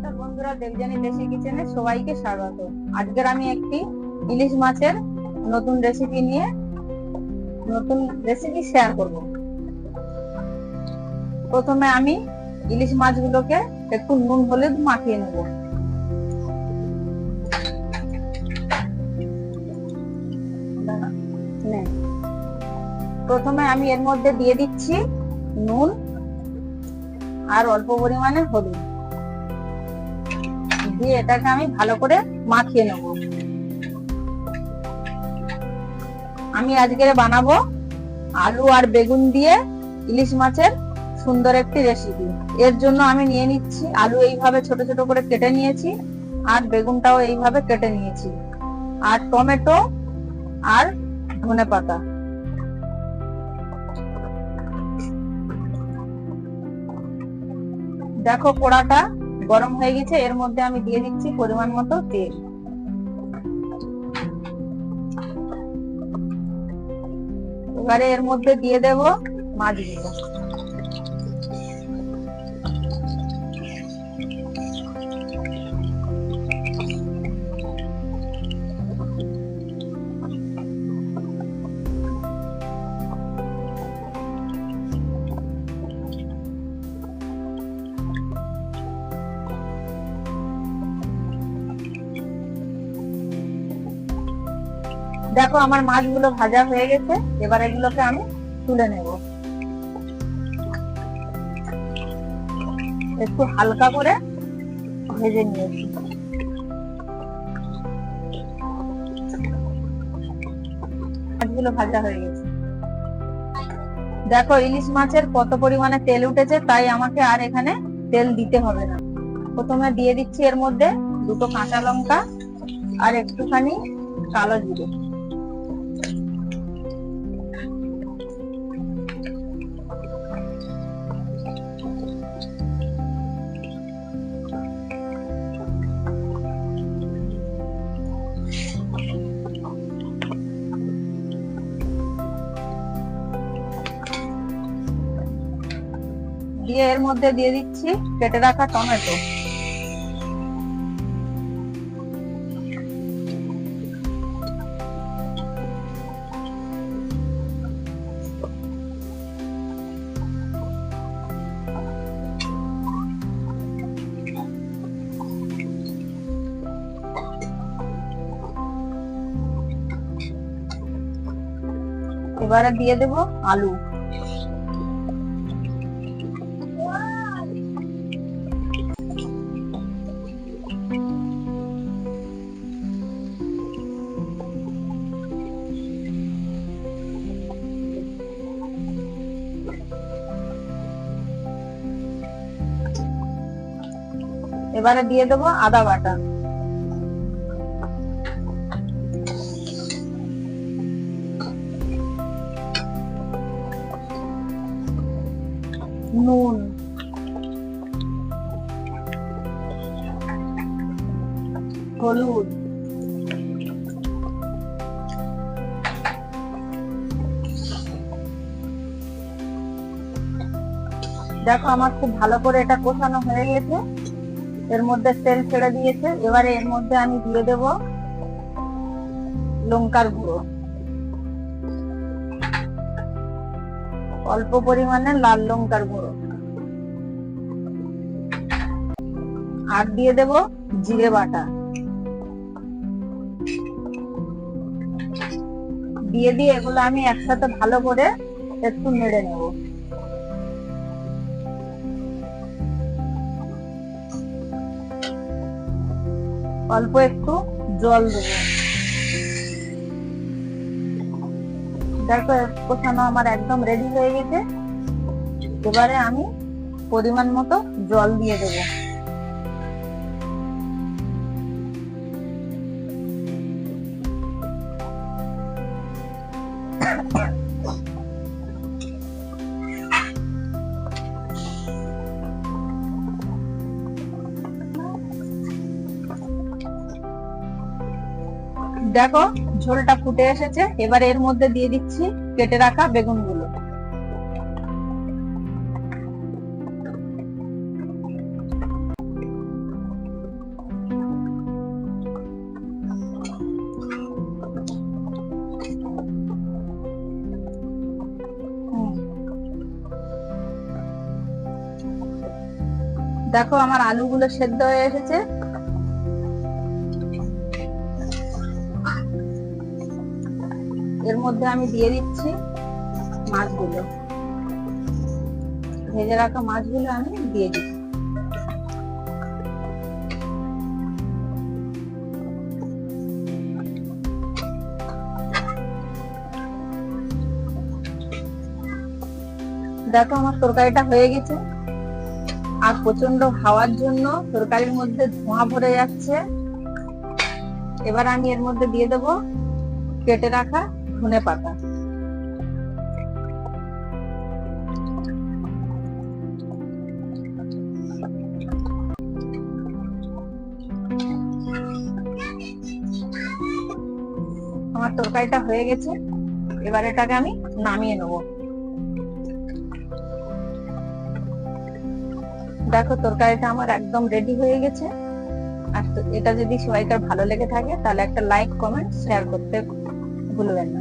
নমস্কার বন্ধুরা দেবজানি দেশি কিচেনে সবাইকে স্বাগত। আজকের আমি একটি ইলিশ মাছের নতুন রেসিপি নিয়ে নতুন রেসিপি শেয়ার করব। প্রথমে আমি ইলিশ মাছগুলোকে একটু নুন, হলুদ মাখিয়ে নেব। প্রথমে আমি এর মধ্যে দিয়ে দিচ্ছি নুন আর অল্প পরিমাণে হলুদ। দিয়ে এটাকে আমি ভালো করে মাখিয়ে নেব। আমি আজকে বানাবো আলু আর বেগুন দিয়ে ইলিশ মাছের সুন্দর একটি রেসিপি এর জন্য আমি নিয়ে নিচ্ছি, আলু এইভাবে ছোট ছোট করে কেটে নিয়েছি আর বেগুনটাও এইভাবে কেটে নিয়েছি। আর টমেটো আর ধনে পাতা। দেখো পোড়াটা গরম হয়ে গেছে, এর মধ্যে আমি দিয়ে দিচ্ছি পরিমাণ মতো তেল। এবারে এর মধ্যে দিয়ে দেব মাছগুলো। দেখো, আমার মাছগুলো ভাজা হয়ে গেছে। এবার এগুলোকে আমি তুলে নেব। একটু হালকা করে ভেজে নিয়েছি। মাছগুলো ভাজা হয়ে গেছে। দেখো, ইলিশ মাছের কত পরিমাণে তেল উঠেছে, তাই আমাকে আর এখানে তেল দিতে হবে না। প্রথমে দিয়ে দিচ্ছি এর মধ্যে দুটো কাঁচা লঙ্কা আর একটুখানি কালো জিরে। দিয়ে এর মধ্যে দিয়ে দিচ্ছি কেটে রাখা টমেটো। এবারে দিয়ে দেব আলু। এবারে দিয়ে দেবো আদা বাটা। নুন। হলুদ। দেখো আমার খুব ভালো করে এটা কষানো হয়ে গেছে। এর মধ্যে তেল ছেড়ে দিয়েছে। এবারে এর মধ্যে আমি দিয়ে দেব লঙ্কার গুঁড়ো। অল্প পরিমাণে লাল লঙ্কার গুঁড়ো। আর দিয়ে দেব জিরে বাটা। দিয়ে দিয়ে এগুলো আমি একসাথে ভালো করে একটু নেড়ে নেব। অল্প একটু জল দেবো। দেখো কোথানো আমার একদম রেডি হয়ে গেছে। এবারে আমি পরিমাণ মতো জল দিয়ে দেব। দেখো, ঝোলটা ফুটে এসেছে। এবার এর মধ্যে দিয়ে দিচ্ছি কেটে রাখা বেগুনগুলো। দেখো, আমার আলুগুলো সেদ্ধ হয়ে এসেছে। এর মধ্যে আমি দিয়ে দিচ্ছি মাছগুলো। ভেজে রাখা মাছগুলো আমি দিয়ে দিচ্ছি। দেখো আমার তরকারিটা হয়ে গেছে। আর প্রচণ্ড হাওয়ার জন্য তরকারির মধ্যে ধোঁয়া ভরে যাচ্ছে। এবার আমি এর মধ্যে দিয়ে দেব কেটে রাখা ধনে পাতা। আমার তরকারিটা হয়ে গেছে, এবার এটাকে আমি নামিয়ে নেব। দেখো, তরকারিটা আমার একদম রেডি হয়ে গেছে। আর এটা যদি সবাইকার ভালো লেগে থাকে, তাহলে একটা লাইক কমেন্ট শেয়ার করতে ভুলবেন না।